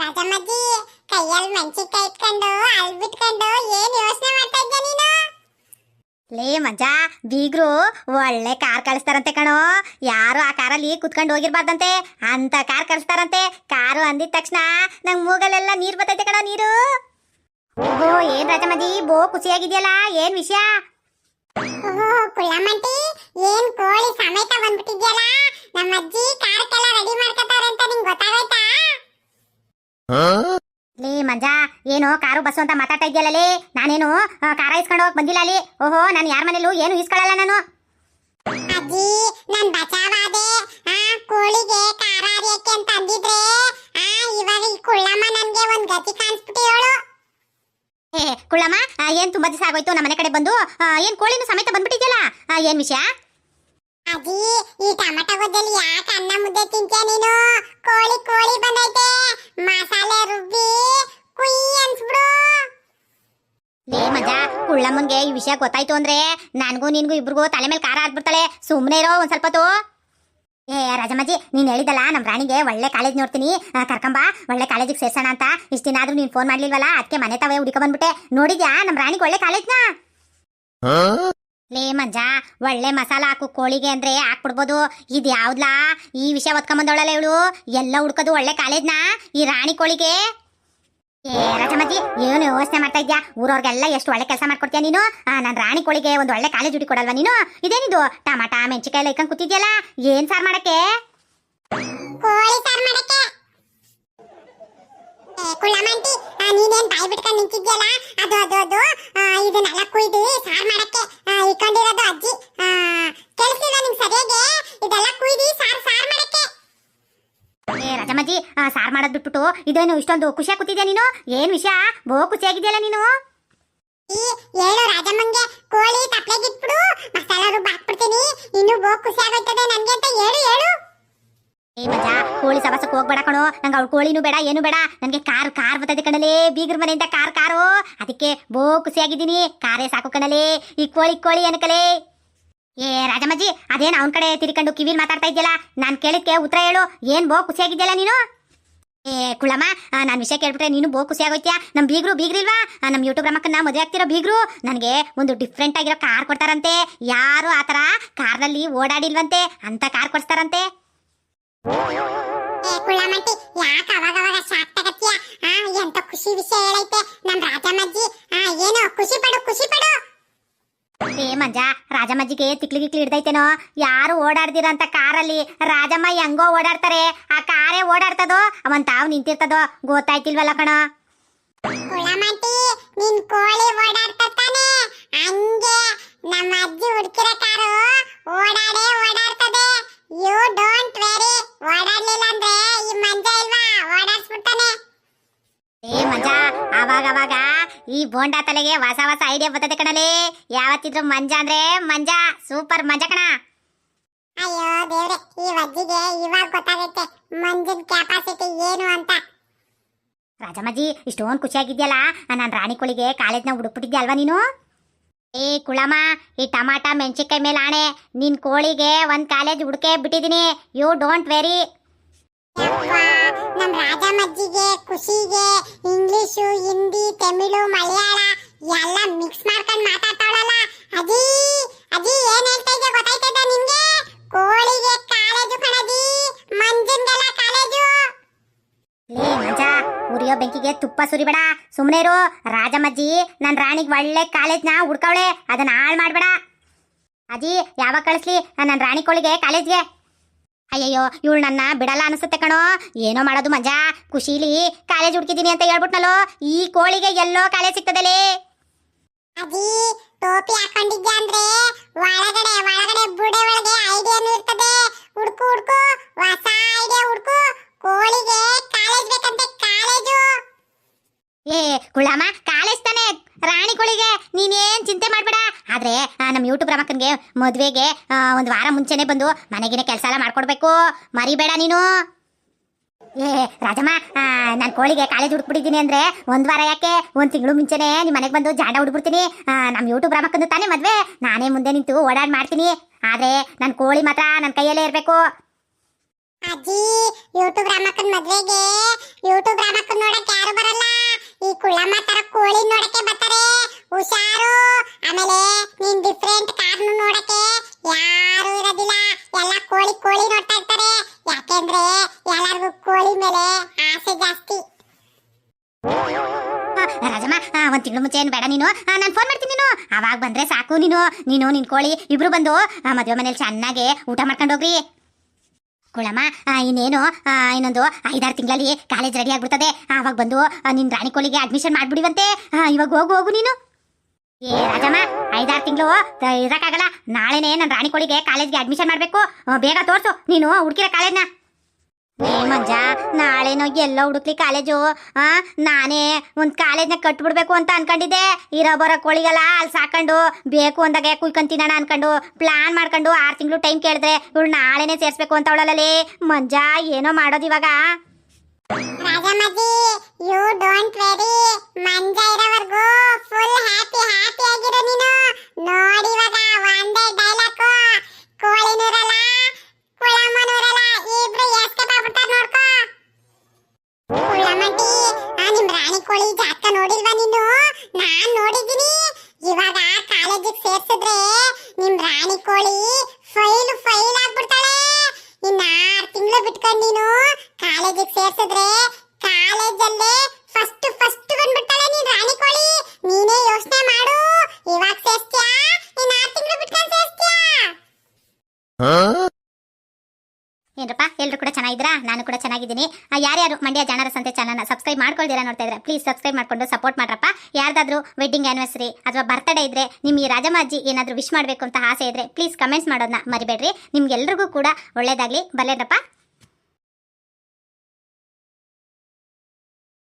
ರಾಜಮ್ಮಜ್ಜಿ ಕೈಯಲ್ಲಿ ಮೆಣಸಿನ್ಕಾಯಿ ಇಟ್ಕೊಂಡು ಅಲ್ ಬಿಟ್ಕೊಂಡು ಏನ್ ಯೋಚನೆ ಮಾಡ್ತಾ ಇದ್ದೆ ನೀನು? ಲೇ ಮಜಾ ಬೀಗ್ರು ಒಳ್ಳೆ ಕಾರ್ ಕಳಿಸ್ತಾರಂತೆ ಕಣೋ. ಯಾರು ಆ ಕಾರಲ್ಲಿ ಕುತ್ಕೊಂಡು ಹೋಗಿರ್ಬಾರ್ದಂತೆ? ಅಂತ ಕಾರ್ ಕಳಿಸ್ತಾರಂತೆ. ಕಾರು ಅಂದಿದ ತಕ್ಷಣ ನಂಗೆ ಮೂಗಲೆಲ್ಲ ನೀರ್ ಬರ್ತೈತೆ ಕಣೋ ನೀರು. ಓಹೋ ಏನ್ ರಾಜಮಜಿ ಬೋ ಖುಷಿಯಾಗಿದೆಯಲ್ಲ ಏನ್ ವಿಷಯ? ಓಹೋ ಕುಳ್ಳಮ್ಮಂಟಿ ಏನ್ ಕೋಳಿ ಸಮೇತ ಬಂದ್ಬಿಟ್ಟಿದ್ಯಲ್ಲ? ನಮ್ಮ ಅಜ್ಜಿ ಕಾರ್ಕೆಲ್ಲ ರೆಡಿ ಮಾಡ್ಕೊತಾರೆ ಅಂತ ನಿಂಗೆ ಗೊತ್ತಾಗೋಯ್ತಾ ಲೇ ಮಂಜಾ ಬಸ್ಸು ಅಂತ ಮಾತಾಡ್ತಾ ಇದೆಯಲ್ಲ ನಾನೇನು ಕಾರ ಇಸ್ಕೊಂಡು ಹೋಗಕ್ ಬಂದಿಲ್ಲ ಅಲ್ಲಿ ಓಹೋ ನಾನು ಯಾರ ಮನೇಲೂ ಏನು ಇಸ್ಕೊಳ್ಳಲ್ಲ ನಾನು. ಅಜ್ಜಿ ನನ್ ಬಚಾವಾದೆ ಆ ಕೋಳಿಗೆ ಖಾರ ಅರಿಯಕ್ಕೆ ಅಂತ ಅಂದಿದ್ರೆ ಆ ಇವಾಗ ಈ ಕುಳ್ಳಮ್ಮ ನನ್ಗೆ ಒಂದ್ ಗತಿ ಕಾಣಿಸ್ಬಿಟ್ಟಿಯೋಳು ಏ ಕುಳ್ಳಮ್ಮ ಏನ್ ತುಂಬಾ ದಿವಸ ಆಗೋಯ್ತು? ನಮ್ಮ ಮನೆ ಕಡೆ ಬಂದು ಏನ್ ಕೋಳಿನ ಸಮೇತ ಬಂದ್ಬಿಟ್ಟಿದ್ಯಲ್ಲ? ಏನ್ ವಿಷಯ? ಅಜ್ಜಿ ಈ ಟಮಟ ಗೊಜ್ಜಲ್ಲಿ ಯಾಕೆ ಅನ್ನ ಮುದ್ದೆ ತಿಂತೀಯ ನೀನು? ಕೋಳಿ ಕೋಳಿ ಬಂದೈತೆ. ಮಸಾಲೆ ರುಬ್ಬಿ ಲೇ ಮಜಾ ಕುಳ್ಳಮ್ಮನ್ಗೆ ಈ ವಿಷಯ ಗೊತ್ತಾಯ್ತು ಅಂದ್ರೆ ನನ್ಗೂ ನಿನ್ಗೂ ಇಬ್ರಿಗೂ ತಲೆ ಮೇಲೆ ಕಾರ ಹಾಕ್ಬಿಡ್ತಾಳೆ ಸುಮ್ಮನೆ ಇರೋ ಒಂದ್ ಸ್ವಲ್ಪ ಏ ರಾಜಮ್ಮಜ್ಜಿ ನೀನ್ ಹೇಳಿದಲ್ಲ ನಮ್ ರಾಣಿಗೆ ಒಳ್ಳೆ ಕಾಲೇಜ್ ನೋಡ್ತೀನಿ. ಕರ್ಕಂಬ ಒಳ್ಳೆ ಕಾಲೇಜಿಗೆ ಸೇರ್ಸೋಣ ಅಂತ. ಇಷ್ಟ ದಿನ ಆದ್ರೂ ನೀನ್ ಫೋನ್ ಮಾಡ್ಲಿಲ್ವಲ್ಲ ಅದಕ್ಕೆ ಮನೆ ತಾವೇ ಹುಡುಕ ಬಂದ್ಬಿಟ್ಟೆ. ನೋಡಿದ್ಯಾ ನಮ್ ರಾಣಿಗೆ ಒಳ್ಳೆ ಕಾಲೇಜ್ನ? ಲೇ ಮಂಜಾ ಒಳ್ಳೆ ಮಸಾಲ ಹಾಕು ಕೋಳಿಗೆ ಅಂದ್ರೆ ಹಾಕ್ಬಿಡ್ಬೋದು. ಇದು ಯಾವ್ದ್ಲಾ? ಈ ವಿಷಯ ಒತ್ಕೊಂಬಂದವಳಲ್ಲ ಇವಳು. ಎಲ್ಲ ಹುಡ್ಕೋದು ಒಳ್ಳೆ ಕಾಲೇಜ್ನ ಈ ರಾಣಿ ಕೋಳಿಗೆ? ರಾಜಮ್ಮಜ್ಜಿ ಏನು ಯೋಚನೆ ಮಾಡ್ತಾ ಇದ್ಯಾ? ಊರವ್ರಿಗೆಲ್ಲ ಎಷ್ಟು ಒಳ್ಳೆ ಕೆಲಸ ಮಾಡ್ಕೊಡ್ತೀಯ ನೀನು? ನನ್ನ ರಾಣಿ ಕೋಳಿಗೆ ಒಂದು ಒಳ್ಳೆ ಕಾಲೇಜ್ ಹುಡಿ ಕೊಡಲ್ವಾ ನೀನು? ಇದೇನಿದು? ಟಮಾಟ ಮೆಣಸಿಕಾಯಿ ಎಲ್ಲ ಕೂತಿದ್ಯಲ್ಲ? ಏನ್ ಸಾರ್ ಮಾಡಕ್ಕೆ? ಕೋಳಿ ಸಾರ್ ಮಾಡಕ್ಕೆ? ಆ, ನೀನೇನ್ ಬಾಯಿ ಬಿಟ್ಕೊಂಡು ಅದು ಅದು ಅದು ಸಾರ್ ಮಾಡಕ್ಕೆ ಇಟ್ಕೊಂಡಿರೋದು ಅಜ್ಜಿ. ಕೇಳಿಸ್ಲಿಲ್ಲ ಸರಿಯಾಗಿ? ಇದೆಲ್ಲ ಕುಯ್ದು ಆ, ಸಾರ್ ಮಾಡೋದ್ ಬಿಟ್ಬಿಟ್ಟು ಇದೇನು ಇಷ್ಟೊಂದು ಖುಷಿ ಕೂತಿದ್ಯಾ ನೀನು? ಏನ್ ವಿಷಯ? ಬೋ ಖುಷಿಯಾಗಿದ್ಯಲ್ಲ ನೀನು? ಹೇಳು ರಾಜಮ್ಮಂಗೆ ಕೋಳಿ ತಪ್ಲೆಗಿಟ್ಬಿಡು ಮಸಾಲ ರುಬ್ಬ ಹಾಕ್ಬಿಡ್ತೀನಿ ಇನ್ನು ಬೋ ಖುಷಿ ಆಗೋಯ್ತದೆ ನನ್ಗೆ ಅಂತ ಹೇಳು ಹೇಳು. ಏ ಮಜಾ ಕೋಳಿ ಸವಾಸಕ್ಕೆ ಹೋಗ್ಬೇಡ ಕಣೋ. ನಂಗೆ ಅವಳು ಕೋಳಿನೂ ಬೇಡ ಏನು ಬೇಡ. ನನಗೆ ಕಾರ್ ಕಾರ್ ಬರ್ತದೆ ಕಣಲೇ ಬೀಗ್ರ ಮನೆಯಿಂದ ಕಾರ್ ಕಾರು. ಅದಕ್ಕೆ ಬೋ ಖುಷಿಯಾಗಿದ್ದೀನಿ. ಕಾರೇ ಸಾಕು ಕಣಲೇ. ಈ ಕೋಳಿ ಕೋಳಿ ಅನ್ಕಲೇ. ಏ, ರಾಜಮ್ಮಜ್ಜಿ, ಅದೇನ್ ಅವನ ಕಡೆ ತಿರ್ಕೊಂಡು ಕಿವಿಲ್ ಮಾತಾಡ್ತಾ ಇದ್ದಿಲ್ಲ ನಾನು ಕೇಳಿದ್ಕೆ ಉತ್ತರ ಹೇಳು. ಏನ್ ಬೋ ಖುಷಿಯಾಗಿದ್ಯಲ್ಲ ನೀನು? ಏ ಕುಳಮ್ಮ ನಾನು ವಿಷಯ ಕೇಳ್ಬಿಟ್ರೆ ನೀನು ಬೋ ಖುಷಿ ಆಗೋಯ್ತ್ಯಾ ನಮ್ಮ ಬೀಗ್ರು ಬೀಗ್ರಿಲ್ವಾ? ನಮ್ಮ ಯೂಟ್ಯೂಬ್ ರಮಕ್ಕನ್ನ ಮದುವೆ ಆಗ್ತಿರೋ ಬೀಗ್ರು? ನನಗೆ ಒಂದು ಡಿಫ್ರೆಂಟ್ ಆಗಿರೋ ಕಾರ್ ಕೊಡ್ತಾರಂತೆ. ಯಾರು ಆ ಥರ ಕಾರ್ನಲ್ಲಿ ಓಡಾಡಿಲ್ವಂತೆ? ಅಂತ ಕಾರ್ ಕೊಡ್ತಾರಂತೆ ಖುಷಿ ವಿಷಯ ಹೇಳೈತೆ. ನಮ್ಮ ರಾಜಮ್ಮಜ್ಜಿ ಏನು, ಖುಷಿ ಪಡು ಖುಷಿ ಪಡು. ಮಂಜ, ರಾಜಮ್ಮಜ್ಜಿಗೆ ತಿಕ್ಲಿ ಗಿಕ್ಲಿ ಹಿಡ್ದೈತೇನೋ? ಯಾರು ಓಡಾಡ್ದಿರ ಅಂತ ಕಾರಲ್ಲಿ? ರಾಜಮ್ಮ ಹೆಂಗೋ ಓಡಾಡ್ತಾರೆ. ಆ ಕಾರೇ ಓಡಾಡ್ತದೋ? ಅವನ್ ತಾವ್ ನಿಂತಿರ್ತದೋ? ಗೊತ್ತಾಯ್ತಿಲ್ವಲ್ಲ ಕಣ ಕುಳ್ಳಮ್ಮಂಟಿ ನಿನ್ ಕೋಳಿ ಓಡಾಡ್ತಾನೆ ಹಂಗೆ ನಮ್ಮ ಅಜ್ಜಿ ಹುಡುಕಿರೋ ಕಾರು ಓಡಾಡೇ ಓಡಾಡ್ತದೆ ಯು ಡೋಂಟ್ ವೆರಿ ಓಡಾಡ್ಲಿಲ್ಲ ಅಂದ್ರೆ ಈ ಮಂಜ ಇಲ್ವಾ ಓಡಾಡ್ಸ್ಬಿಡ್ತಾನೆ ಏ ಮಂಜ ಅವಾಗ ಅವಾಗ ಈ ಬೋಂಡಾ ತಲೆಗೆ ಹೊಸ ಹೊಸ ಐಡಿಯಾ ಬರ್ತದೆ ಕಣಲೇ. ಯಾವತ್ತಿದ್ರು ಮಂಜ ಅಂದ್ರೆ ಮಂಜ ಸೂಪರ್ ಮಂಜ ಕಣ. ಅಯ್ಯೋ ದೇವ್ರೆ ಈ ವಜ್ಜಿಗೆ ಇವಾಗ ಗೊತ್ತಾಗುತ್ತೆ ಮಂಜಿನ ಕೆಪಾಸಿಟಿ ಏನು ಅಂತ. ರಾಜಮ್ಮಜ್ಜಿ ಇಷ್ಟೊಂದು ಖುಷಿಯಾಗಿದ್ಯಲ್ಲ? ನಾನು ರಾಣಿ ಕೋಳಿಗೆ ಕಾಲೇಜ್ನ ಹುಡುಕ್ಬಿಟ್ಟಿದ್ದೆ ಅಲ್ವಾ ನೀನು? ಏ ಕುಳಮ್ಮ ಈ ಟಮಾಟ ಮೆಣಸಿನ್ಕಾಯಿ ಮೇಲೆ ಆಣೆ. ನಿನ್ ಕೋಳಿಗೆ ಒಂದ್ ಕಾಲೇಜ್ ಹುಡುಕೇ ಬಿಟ್ಟಿದ್ದೀನಿ. You don't worry. ಖುಷಿಗೆ ಇಂಗ್ಲಿಷು, ಹಿಂದಿ, ತಮಿಳು, ಮಲಯಾಳ ಎಲ್ಲ ಮಿಕ್ಸ್ ಮಾಡ್ಕೊಂಡು ಮಾತಾಡ್ತಾಳಲ್ಲ. ಅಜಿ ಅಜಿ, ಏನ್ ಹೇಳ್ತಾ ಇದ್ದೆ ಗೊತ್ತಾಯ್ತದ ನಿಮ್ಗೆ? ಕೋಳಿಗೆ ಕಾಲೇಜು ಕಣಜಿ ಮಂಜನ್ಗೆಲ್ಲ ಕಾಲೇಜು. ಲೇ ಮಂಜ, ಉರಿಯೋ ಬೆಂಕಿಗೆ ತುಪ್ಪ ಸುರಿಬೇಡ. ಸುಮ್ಮನೆ ಇರು. ರಾಜಮ್ಮಜ್ಜಿ, ನನ್ ರಾಣಿಗೆ ಒಳ್ಳೆ ಕಾಲೇಜ್ನ ಹುಡ್ಕವಳೆ. ಅದನ್ನ ಹಾಳು ಮಾಡಬೇಡ. ಅಜ್ಜಿ ಯಾವಾಗ ಕಳಿಸ್ಲಿ? ನನ್ನ ರಾಣಿ ಕೋಳಿಗೆ ಕಾಲೇಜ್ಗೆ. ಅಯ್ಯಯ್ಯೋ ಇವಳು ನನ್ನ ಬಿಡಲ್ಲ ಅನಿಸುತ್ತೆ ಕಣೋ. ಏನೋ ಮಾಡೋದು ಮಜಾ. ಖುಷಿಲಿ ಕಾಲೇಜ್ ಹುಡ್ಕಿದೀನಿ ಅಂತ ಹೇಳ್ಬಿಟ್ನಲ್ಲೋ. ಈ ಕೋಳಿಗೆ ಎಲ್ಲೋ ಕಾಲೇಜ್ ಸಿಗ್ತದಲೇ. ಅಜ್ಜಿ ಟೋಪಿ ಹಾಕೊಂಡಿದ್ದೆ ಅಂದ್ರೆ? ಒಳಗಡೆ ಒಳಗಡೆ ಬುಡೆ ಒಳಗೆ ಐಡಿಯಾನು ಇರ್ತದೆ. ಹುಡ್ಕು ಹುಡ್ಕು ಹೊಸ ಐಡಿಯಾ ಹುಡ್ಕು. ಕೋಳಿಗೆ ಕಾಲೇಜ್ ಬೇಕಂತೆ ಕಾಲೇಜು. ಏ ಕುಳ್ಳಮ್ಮ ಕಾಲೇಜ್ ತಾನೆ ರಾಣಿ ಕೋಳಿಗೆ. ನೀನೇನ್ ಚಿಂತೆ ಮಾಡ್ಬೇಡ. ಆದ್ರೆ ಆ, ನಮ್ಮ ಬ್ರಹ್ಮಕ್ಕನ್ಗೆ ಮದುವೆಗೆ ಒಂದ್ ವಾರ ಮುಂಚೆನೆ ಬಂದು ಮನೆಗಿನ ಕೆಲಸ ಎಲ್ಲ ಮಾಡ್ಕೊಡ್ಬೇಕು. ಮರಿಬೇಡ ನೀನು. ಏ, ರಾಜಮ್ಮ ನಾನು ಕೋಳಿಗೆ ಕಾಲೇಜ್ ಹುಡುಕ್ಬಿಟ್ಟಿದ್ದೀನಿ ಅಂದ್ರೆ ಒಂದ್ ವಾರ ಯಾಕೆ? ಒಂದ್ ತಿಂಗಳು ಮುಂಚೆನೆ ನಿಮ್ಮ ಮನೆಗೆ ಬಂದು ಜಾಂಡ ಹುಡ್ಬಿಡ್ತೀನಿ ನಮ್ಮ ಯೂಟ್ಯೂಬ್ ರಾಮಕ್ಕಂದು ತಾನೇ ಮದ್ವೆ. ನಾನೇ ಮುಂದೆ ನಿಂತು ಓಡಾಡ್ ಮಾಡ್ತೀನಿ. ಆದ್ರೆ ನನ್ನ ಕೋಳಿ ಮಾತ್ರ ನನ್ನ ಕೈಯಲ್ಲೇ ಇರಬೇಕು. ಅಜ್ಜಿ ಯೂಟ್ಯೂಬ್ ಮದುವೆಗೆ. ಯೂಟ್ಯೂಬ್ ಈ ಎಲ್ಲಾರ್ಗೂ ಒಂದ್ ತಿಂಗಳು ಮುಂಚೆ ಏನು ಬೇಡ ನೀನು? ನಾನು ಫೋನ್ ಮಾಡ್ತೀನಿ ನೀನು. ಅವಾಗ ಬಂದ್ರೆ ಸಾಕು ನೀನು. ನೀನು, ನಿನ್ ಕೋಳಿ, ಇಬ್ರು ಬಂದು ಮದುವೆ ಮನೇಲಿ ಚೆನ್ನಾಗಿ ಊಟ ಮಾಡ್ಕೊಂಡು ಹೋಗ್ರಿ. ಕುಳಮ್ಮ ಇನ್ನೇನು? ಇನ್ನೊಂದು ಐದಾರು ತಿಂಗಳಲ್ಲಿ ಕಾಲೇಜ್ ರೆಡಿ ಆಗ್ಬಿಡ್ತದೆ. ಆವಾಗ ಬಂದು ನಿನ್ ರಾಣಿ ಕೋಳಿಗೆ ಅಡ್ಮಿಷನ್ ಮಾಡ್ಬಿಡಿವಂತೆ. ಇವಾಗ ಹೋಗು ಹೋಗು ನೀನು. ಏ, ರಾಜಮ್ಮ, ಐದಾರು ತಿಂಗಳು ಇರೋಕ್ಕಾಗಲ್ಲ. ನಾಳೆನೇ ನನ್ನ ರಾಣಿ ಕೋಳಿಗೆ ಕಾಲೇಜ್ಗೆ ಅಡ್ಮಿಷನ್ ಮಾಡಬೇಕು. ಬೇಗ ತೋರಿಸು. ನೀನು ಹುಡುಕಿರೋ ಕಾಲೇಜ್ನ ಮಂಜ ನಾಳೆನೋ ಎಲ್ಲ ಹುಡುಕ್ಲಿ ಕಾಲೇಜು, ಆ? ನಾನೇ ಒಂದ್ ಕಾಲೇಜ್ನ ಕಟ್ಬಿಡ್ಬೇಕು ಅಂತ ಅನ್ಕೊಂಡಿದ್ದೆ. ಇರೋ ಬರೋ ಕೋಳಿಗಲ್ಲ ಅಲ್ಲಿ ಸಾಕೊಂಡು, ಬೇಕು ಅಂದಾಗ ಕುಯ್ಕೊಂತಿನಣ ಅನ್ಕೊಂಡು ಪ್ಲಾನ್ ಮಾಡ್ಕೊಂಡು ಆರು ತಿಂಗಳು ಟೈಮ್ ಕೇಳಿದ್ರೆ ಇವಳು ನಾಳೆನೇ ಸೇರ್ಸ್ಬೇಕು ಅಂತ ಅವಳಲ್ಲಿ ಮಂಜ ಏನೋ ಮಾಡೋದು ಇವಾಗ. ನೋಡಿ ಇವಾಗ ಸೇರ್ಸಿದ್ರೆ ನಿಮ್ ರಾಣಿ ಕೋಳಿ ಫೈಲ್ ಫೈಲ್ ಆಗ್ಬಿಡ್ತಾಳೆ. ಇನ್ನ ಆರು ತಿಂಗಳು ಬಿಟ್ಕೊಂಡು ನೀನು ಕಾಲೇಜಿಗೆ ಸೇರ್ಸಿದ್ರೆ ಕಾಲೇಜಲ್ಲೇ ಫಸ್ಟ್ ಫಸ್ಟ್ ಬಂದ್ಬಿಡ್ತಾಳೆ ನೀನ್ ರಾಣಿ ಕೋಳಿ. ನೀನೇ ಯೋಚನೆ ಮಾಡು ಇವಾಗ ಸೇರ್ಸ್ತೀಯಾ ಇನ್ನ ಆರ್ ತಿಂಗಳು ಬಿಟ್ಕೊಂಡು ಸೇರ್ಸ್ತೀಯಾ ಏನ್ರಪ್ಪ ಎಲ್ಲರೂ ಕೂಡ ಚೆನ್ನಾಗಿದ್ದೀರಾ ನಾನು ಕೂಡ ಚೆನ್ನಾಗಿದ್ದೀನಿ. ಯಾರ್ಯಾರು ಮಂಡ್ಯ ಜಾಣರ ಸಂತೆ ಚಾನಲ್ನ ಸಬ್ಸ್ಕ್ರೈಬ್ ಮಾಡ್ಕೊಳ್ದಿರ ನೋಡ್ತಾ ಇದ್ರೆ ಪ್ಲೀಸ್ ಸಬ್ಸ್ಕ್ರೈಬ್ ಮಾಡ್ಕೊಂಡು ಸಪೋರ್ಟ್ ಮಾಡ್ರಪ್ಪ. ಯಾರ್ದಾದ್ರೂ ವೆಡ್ಡಿಂಗ್ ಆನಿವರ್ಸರಿ ಅಥವಾ ಬರ್ತ್ಡೇ ಇದ್ರೆ ನಿಮ್ಮ ಈ ರಾಜಮಾಜಿ ಏನಾದರೂ ವಿಶ್ ಮಾಡಬೇಕು ಅಂತ ಆಸೆ ಇದ್ರೆ ಪ್ಲೀಸ್ ಕಮೆಂಟ್ಸ್ ಮಾಡೋದನ್ನ ಮರಿಬೇಡ್ರಿ. ನಿಮ್ಗೆಲ್ರಿಗೂ ಕೂಡ ಒಳ್ಳೇದಾಗಲಿ. ಬಲ್ಲೇನ್ರಪ್ಪ